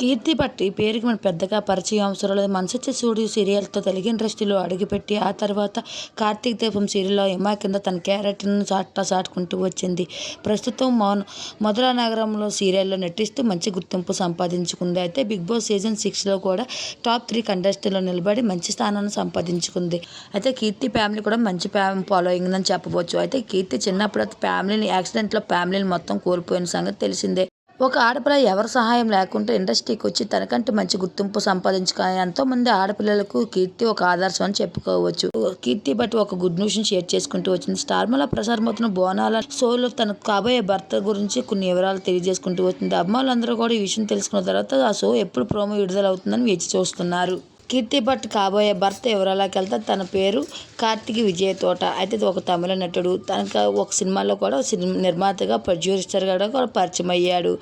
కీర్తి భట్ ఈ పేరుకి మన పెద్దగా పరిచయం అవసరం లేదు మనసొచ్చే చూడు సీరియల్తో తెలుగు ఇండస్ట్రీలో అడుగుపెట్టి ఆ తర్వాత కార్తీక్ దీపం సీరియల్లో హిమా కింద తన క్యారెక్టర్ను చాటా చాటుకుంటూ వచ్చింది. ప్రస్తుతం మౌన మధురా నగరంలో సీరియల్లో నటిస్తూ మంచి గుర్తింపు సంపాదించుకుంది. అయితే బిగ్ బాస్ సీజన్ సిక్స్లో కూడా టాప్ త్రీ కంటెస్టెంట్లో నిలబడి మంచి స్థానాన్ని సంపాదించుకుంది. అయితే కీర్తి ఫ్యామిలీ కూడా మంచి ఫ్యామ్ ఫాలోయింగ్ అని చెప్పవచ్చు. అయితే కీర్తి చిన్నప్పుడు ఫ్యామిలీని యాక్సిడెంట్లో ఫ్యామిలీని మొత్తం కోల్పోయిన సంగతి తెలిసిందే. ఒక ఆడపిల్ల ఎవరి సహాయం లేకుండా ఇండస్ట్రీకి వచ్చి తనకంటే మంచి గుర్తింపు సంపాదించుకుని ఎంతోమంది ఆడపిల్లలకు కీర్తి ఒక ఆదర్శం అని చెప్పుకోవచ్చు. కీర్తి బట్టి ఒక గుడ్ న్యూస్ని షేర్ చేసుకుంటూ వచ్చింది. స్టార్మల ప్రసారమవుతున్న బోనాల షోలో తన కాబోయే భర్త గురించి కొన్ని వివరాలు తెలియజేసుకుంటూ వచ్చింది. అమ్మాయిలందరూ కూడా ఈ విషయం తెలుసుకున్న తర్వాత ఆ షో ఎప్పుడు ప్రోమో విడుదల అవుతుందని వేచి చూస్తున్నారు. కీర్తి భట్ కాబోయే భర్త ఎవరలాకి వెళ్తే తన పేరు కార్తిక్ విజయ్ తోట. అయితే ఒక తమిళ నటుడు. తనకు ఒక సినిమాలో కూడా సినిమా నిర్మాతగా ప్రొడ్యూసర్గా కూడా పరిచయం అయ్యాడు.